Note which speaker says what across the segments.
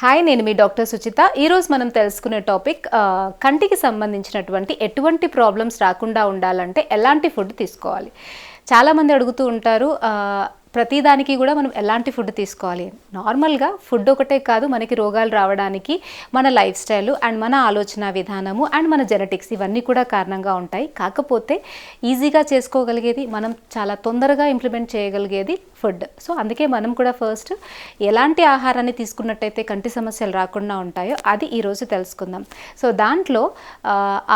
Speaker 1: Hi నేను మీ doctor Suchitha. ఈరోజు మనం తెలుసుకునే టాపిక్ కంటికి సంబంధించినటువంటి ఎటువంటి ప్రాబ్లమ్స్ రాకుండా ఉండాలంటే ఎలాంటి ఫుడ్ తీసుకోవాలి? చాలామంది అడుగుతూ ఉంటారు ప్రతిదానికి కూడా మనం ఎలాంటి ఫుడ్ తీసుకోవాలి? నార్మల్గా ఫుడ్ ఒకటే కాదు మనకి రోగాలు రావడానికి మన లైఫ్ స్టైల్ అండ్ మన ఆలోచన విధానము అండ్ మన జెనెటిక్స్ ఇవన్నీ కూడా కారణంగా ఉంటాయి. కాకపోతే ఈజీగా చేసుకోగలిగేది మనం చాలా తొందరగా ఇంప్లిమెంట్ చేయగలిగేది ఫుడ్. సో అందుకే మనం కూడా ఫస్ట్ ఎలాంటి ఆహారాన్ని తీసుకున్నట్టయితే కంటి సమస్యలు రాకుండా ఉంటాయో అది ఈరోజు తెలుసుకుందాం. సో దాంట్లో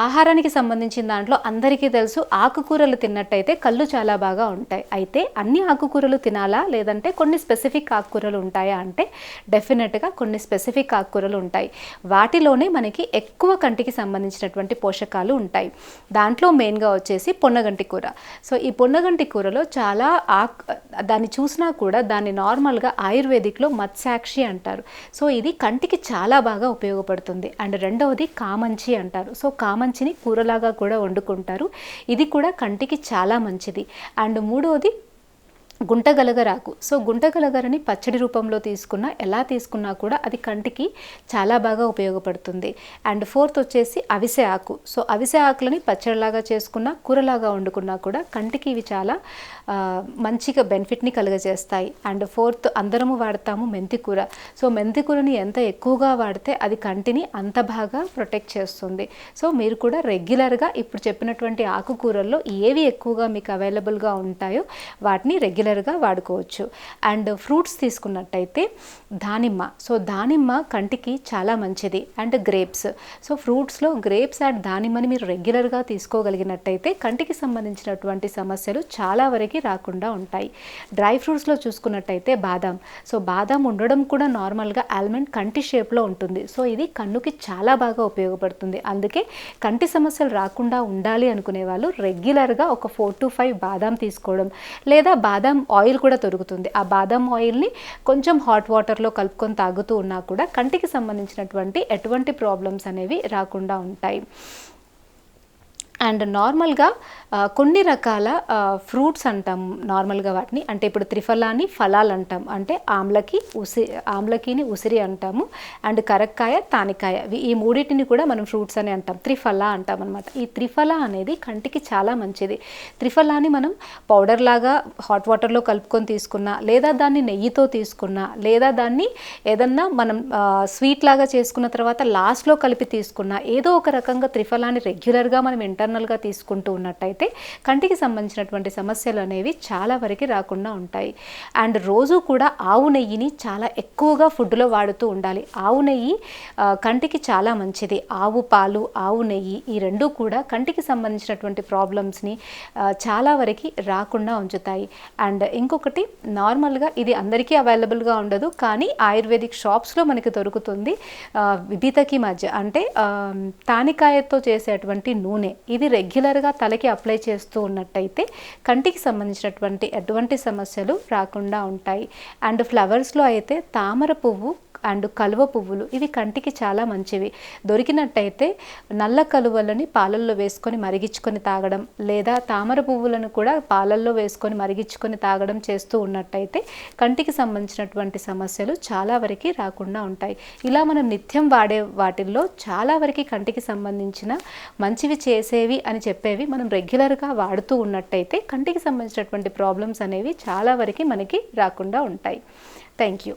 Speaker 1: ఆహారానికి సంబంధించిన దాంట్లో అందరికీ తెలుసు ఆకుకూరలు తిన్నట్టయితే కళ్ళు చాలా బాగా ఉంటాయి. అయితే అన్ని ఆకుకూరలు తినాలా? లేదంటే కొన్ని స్పెసిఫిక్ ఆకుకూరలు ఉంటాయా అంటే డెఫినెట్గా కొన్ని స్పెసిఫిక్ ఆకుకూరలు ఉంటాయి. వాటిలోనే మనకి ఎక్కువ కంటికి సంబంధించినటువంటి పోషకాలు ఉంటాయి. దాంట్లో మెయిన్గా వచ్చేసి పొన్నగంటి కూర. సో ఈ పొన్నగంటి కూరలో చాలా ఆక్ దాన్ని చూసినా కూడా దాన్ని నార్మల్గా ఆయుర్వేదిక్లో మత్స్యాక్షి అంటారు. సో ఇది కంటికి చాలా బాగా ఉపయోగపడుతుంది. అండ్ రెండవది కామంచి అంటారు. సో కామంచిని కూరలాగా కూడా వండుకుంటారు. ఇది కూడా కంటికి చాలా మంచిది. అండ్ మూడవది గుంటగలగరాకు. సో గుంటగలగరని పచ్చడి రూపంలో తీసుకున్నా ఎలా తీసుకున్నా కూడా అది కంటికి చాలా బాగా ఉపయోగపడుతుంది. అండ్ ఫోర్త్ వచ్చేసి అవిసె ఆకు. సో అవిసె ఆకులని పచ్చడిలాగా చేసుకున్నా కూరలాగా వండుకున్నా కూడా కంటికి ఇవి చాలా మంచిగా బెనిఫిట్ని కలుగజేస్తాయి. అండ్ ఫోర్త్ అందరము వాడతాము మెంతి కూర. సో మెంతి కూరని ఎంత ఎక్కువగా వాడితే అది కంటిని అంత బాగా ప్రొటెక్ట్ చేస్తుంది. సో మీరు కూడా రెగ్యులర్గా ఇప్పుడు చెప్పినటువంటి ఆకుకూరల్లో ఏవి ఎక్కువగా మీకు అవైలబుల్గా ఉంటాయో వాటిని రెగ్యులర్గా వాడుకోవచ్చు. అండ్ ఫ్రూట్స్ తీసుకున్నట్టయితే దానిమ్మ. సో దానిమ్మ కంటికి చాలా మంచిది. And grapes. సో ఫ్రూట్స్లో గ్రేప్స్ అండ్ దానిమ్మని మీరు రెగ్యులర్గా తీసుకోగలిగినట్టయితే కంటికి సంబంధించినటువంటి సమస్యలు చాలా వరకు రాకుండా ఉంటాయి. డ్రై ఫ్రూట్స్లో చూసుకున్నట్టయితే బాదాం. సో బాదాం ఉండడం కూడా నార్మల్గా ఆల్మండ్ కంటి షేప్లో ఉంటుంది. సో ఇది కన్నుకి చాలా బాగా ఉపయోగపడుతుంది. అందుకే కంటి సమస్యలు రాకుండా ఉండాలి అనుకునే వాళ్ళు రెగ్యులర్గా ఒక ఫోర్ టు ఫైవ్ బాదాం తీసుకోవడం. లేదా బాదాం ఆయిల్ కూడా దొరుకుతుంది. ఆ బాదం ఆయిల్ని కొంచెం హాట్ వాటర్లో కలుపుకొని తాగుతూ ఉన్నా కూడా కంటికి సంబంధించినటువంటి ఎటువంటి ప్రాబ్లమ్స్ అనేవి రాకుండా ఉంటాయి. అండ్ నార్మల్గా కొన్ని రకాల ఫ్రూట్స్ అంటాం నార్మల్గా వాటిని. అంటే ఇప్పుడు త్రిఫలాని ఫలాలు అంటాం. అంటే ఆమ్లకి ఉసి ఆమ్లకిని ఉసిరి అంటాము. అండ్ కరక్కాయ తానికాయ ఈ మూడింటిని కూడా మనం ఫ్రూట్స్ అని అంటాం. త్రిఫల అంటాం అనమాట ఈ త్రిఫల అనేది కంటికి చాలా మంచిది. త్రిఫలాని మనం పౌడర్ లాగా హాట్ వాటర్లో కలుపుకొని తీసుకున్నా లేదా దాన్ని నెయ్యితో తీసుకున్నా లేదా దాన్ని ఏదన్నా మనం స్వీట్ లాగా చేసుకున్న తర్వాత లాస్ట్లో కలిపి తీసుకున్నా ఏదో ఒక రకంగా త్రిఫలాన్ని రెగ్యులర్గా మనం ఇంటర్నల్గా తీసుకుంటూ ఉన్నట్టయితే కంటికి సంబంధించినటువంటి సమస్యలు అనేవి చాలా వరకు రాకుండా ఉంటాయి. అండ్ రోజు కూడా ఆవు నెయ్యిని చాలా ఎక్కువగా ఫుడ్లో వాడుతూ ఉండాలి. ఆవు నెయ్యి కంటికి చాలా మంచిది. ఆవు పాలు ఆవు నెయ్యి ఈ రెండు కూడా కంటికి సంబంధించినటువంటి ప్రాబ్లమ్స్ని చాలా వరకు రాకుండా ఉంచుతాయి. అండ్ ఇంకొకటి నార్మల్గా ఇది అందరికీ అవైలబుల్గా ఉండదు. కానీ ఆయుర్వేదిక్ షాప్స్లో మనకి దొరుకుతుంది విభితకి మధ్య. అంటే తానికాయతో చేసేటువంటి నూనె. ఇది రెగ్యులర్గా తలకి అప్లై చేస్తూ ఉన్నట్టయితే కంటికి సంబంధించినటువంటి ఎటువంటి సమస్యలు రాకుండా ఉంటాయి. అండ్ ఫ్లవర్స్లో అయితే తామర పువ్వు అండ్ కలువ పువ్వులు ఇవి కంటికి చాలా మంచివి. దొరికినట్టయితే నల్ల కలువలని పాలల్లో వేసుకొని మరిగించుకొని తాగడం లేదా తామర పువ్వులను కూడా పాలల్లో వేసుకొని మరిగించుకొని తాగడం చేస్తూ ఉన్నట్టయితే కంటికి సంబంధించినటువంటి సమస్యలు చాలా వరకు రాకుండా ఉంటాయి. ఇలా మనం నిత్యం వాడే వాటిల్లో చాలా వరకు కంటికి సంబంధించిన మంచివి చేసేవి అని చెప్పేవి మనం రెగ్యులర్గా వాడుతూ ఉన్నట్టయితే కంటికి సంబంధించినటువంటి ప్రాబ్లమ్స్ అనేవి చాలా వరకు మనకి రాకుండా ఉంటాయి. Thank you